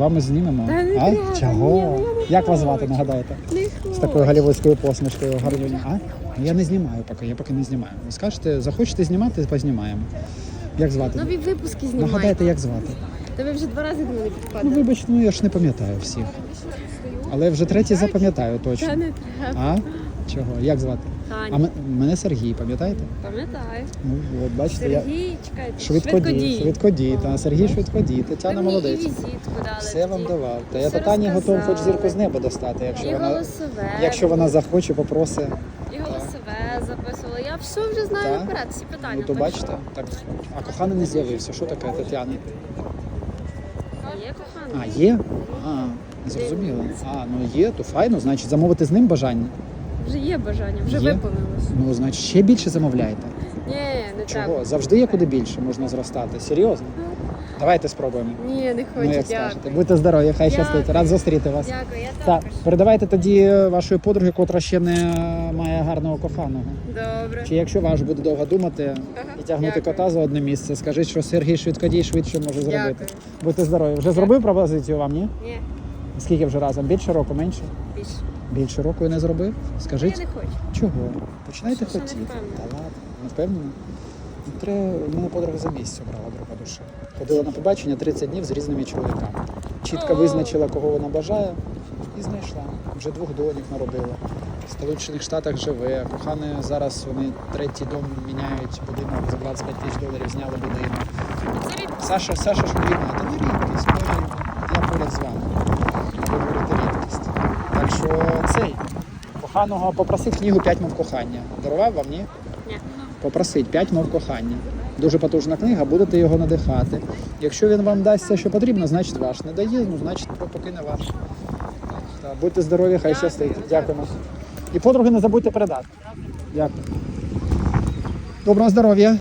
Вами знімемо. Та не а? треба, Чого? ні, я не Як вас хочу. звати, нагадайте? Не З такою голівудською посмішкою гарною. А? Я не знімаю поки, я поки не знімаю. Ви скажете, захочете знімати, познімаємо. Як звати? Нові випуски знімаєте. Нагадайте, як звати? Та ви вже два рази до мене Ну, підходили. вибачте, ну я ж не пам'ятаю всіх. Але вже третій запам'ятаю Та точно. не треба. А? Чого? Як звати? А м- мене Сергій, пам'ятаєте? Пам'ятаю. Ну, от, бачите, я Сергій, чекайте. швидкодій. Швидкодій, та Сергій швидкодій, Ви Тетяна мені і молодець. візитку дали. Все вам тоді. давав. Та я Все Татані готов хоч розказали. зірку з неба достати, якщо І вона, голосове. якщо вона захоче, попросить. І голосове записувала. Я все вже знаю Так? наперед, всі питання. Ну то так бачите, так. А коханий не з'явився. Що таке Тетяна? що Є коханий. А, є? А, зрозуміло. А, ну є, то файно, значить замовити з ним бажання. Вже є бажання, вже Є? виповнилось. Ну, значить, ще більше замовляйте. Ні, не Чого? треба. Завжди є куди більше можна зростати. Серйозно? Давайте спробуємо. Ні, не хочу, Ну, як скажете. дякую. Будьте здорові, хай Дякую. щастить. Рад зустріти вас. Дякую, я Так, також. передавайте тоді вашої подруги, котра ще не має гарного коханого. Добре. Чи якщо ваш буде довго думати Ага, і тягнути дякую. кота за одне місце, скажіть, що Сергій швидкодій швидше може зробити. Дякую. Будьте здорові. Вже зробив пропозицію вам, ні? Ні, Скільки вже разом? Більше року, менше? більше. Більше року і не зробив? Я Скажіть, не хочу. чого? Починайте Що, хотіти. Та ладно, не впевнена? Ну, Треба, мене подруга за місяць обрала друга душа. Ходила на побачення 30 днів з різними чоловіками. Чітко визначила, кого вона бажає, і знайшла. Вже двох донів народила. В Сполучених Штатах живе. Кохане зараз вони третій дом міняють будинок за 25 тисяч доларів, зняли будинок. Саша, Саша ж війна, та не рідкість, ми- я поряд з вами. Ви говорите рідкість. Так що цей коханого попросив книгу «П'ять мов кохання. Дарував вам, ні? Ні. Попросить «П'ять мов кохання. Дуже потужна книга, будете його надихати. Якщо він вам дасть все, що потрібно, значить ваш. Не дає, ну значить покине ваш. Так, будьте здорові, хай щастить. Дякуємо. І подруги не забудьте передати. Дякую. Доброго здоров'я.